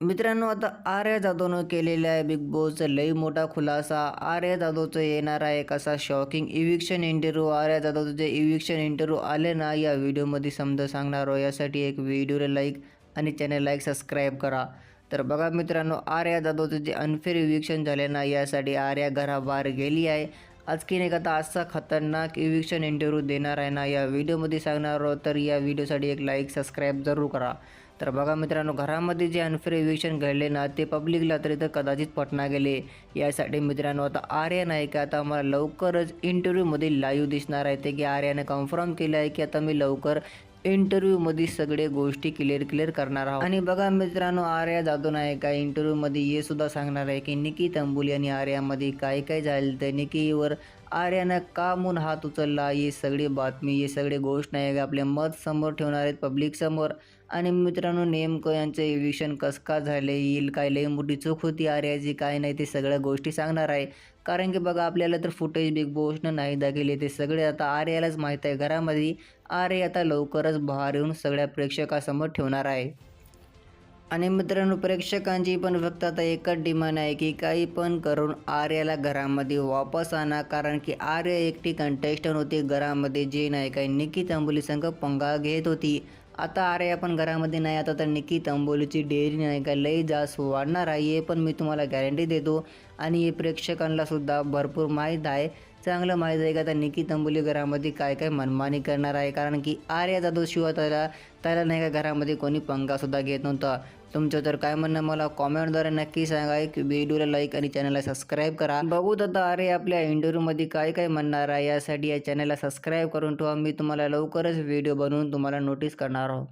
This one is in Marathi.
मित्रांनो आता आर्या जाधवनं केलेला आहे बिग बॉसचा लई मोठा खुलासा. आर्या जाधवचं येणार आहे कसा शॉकिंग इविक्शन इंटरव्ह्यू आर्या जाधवचं जे इविक्शन इंटरव्ह्यू आले ना या व्हिडिओमध्ये समजा सांगणार आहो यासाठी एक व्हिडिओला लाईक आणि चॅनल लाईक सबस्क्राईब करा. तर बघा मित्रांनो आर्या जाधवचं जे अनफेअर इविक्शन झाले ना यासाठी आर्या घराबाहेर गेली आहे. आज की नाही का आता असा खतरनाक इविक्शन इंटरव्ह्यू देणार आहे ना या व्हिडिओमध्ये सांगणार आहोत. तर या व्हिडिओसाठी एक लाईक सबस्क्राईब जरूर करा. तर बघा मित्रांनो घरामध्ये जे अनफेअर इव्हिक्शन घडले ना ते पब्लिकला तरी तर कदाचित पटना गेले. यासाठी मित्रांनो आता आर्यन आहे की आता मला लवकरच इंटरव्ह्यूमध्ये लाईव्ह दिसणार आहे. ते की आर्याने कन्फर्म केलं आहे की आता मी लवकर इंटरव्ह्यूमध्ये सगळे गोष्टी क्लिअर क्लिअर करणार आहोत. आणि बघा मित्रांनो आर्या जाधव नाही का इंटरव्ह्यूमध्ये हे सुद्धा सांगणार आहे की निकी तंबुली आणि आर्यामध्ये काय काय झालं? तर निकीवर आर्यानं का म्हणून हात उचलला? ही सगळी बातमी ही सगळी गोष्ट नाही का आपले मत समोर ठेवणार आहेत पब्लिक समोर? आणि मित्रांनो नेमकं यांचं इव्हिक्शन कसं का झाले? येईल काय? लई मोठी चूक होती आर्याची काय नाही ते सगळ्या गोष्टी सांगणार आहे. कारण की बघा आपल्याला तर फुटेज बिग बॉसनं नाही दाखवले ते सगळे. आता आर्यालाच माहीत आहे घरामध्ये आर्य आता लवकरच बाहेर येऊन सगळ्या प्रेक्षकासमोर ठेवणार आहे. आणि मित्रांनो प्रेक्षकांची पण फक्त आता एकच डिमांड आहे की काही पण करून आर्याला घरामध्ये वापस आणा. कारण की आर्य एकटी कंटेस्टंट होती घरामध्ये जे नाही काही निकी तांबोली संघ पंगा घेत होती. आता आर्या पण घरामध्ये नाही आता तर निकी तंबोलीची डेअरी नाही का लई जास्त वाढणार आहे हे पण मी तुम्हाला गॅरंटी देतो. आणि हे प्रेक्षकांना सुद्धा भरपूर माहीत आहे. चांगलं माहीत आहे का? आता निकी तंबुली घरामध्ये काय काय मनमानी करणार आहे? कारण की आर्या जाधव शिवाय त्याला त्याला नाही का घरामध्ये कोणी पंगासुद्धा घेत नव्हता. तुमचं तर काय म्हणणं मला कॉमेंटद्वारे नक्की सांगा. की व्हिडिओला लाईक आणि चॅनलला सबस्क्राईब करा. बघू आता अरे आपल्या इंटरव्ह्यूमध्ये काय काय म्हणणार आहे? यासाठी या चॅनलला सबस्क्राईब करून ठेवा. मी तुम्हाला लवकरच व्हिडिओ बनवून तुम्हाला नोटीस करणार आहोत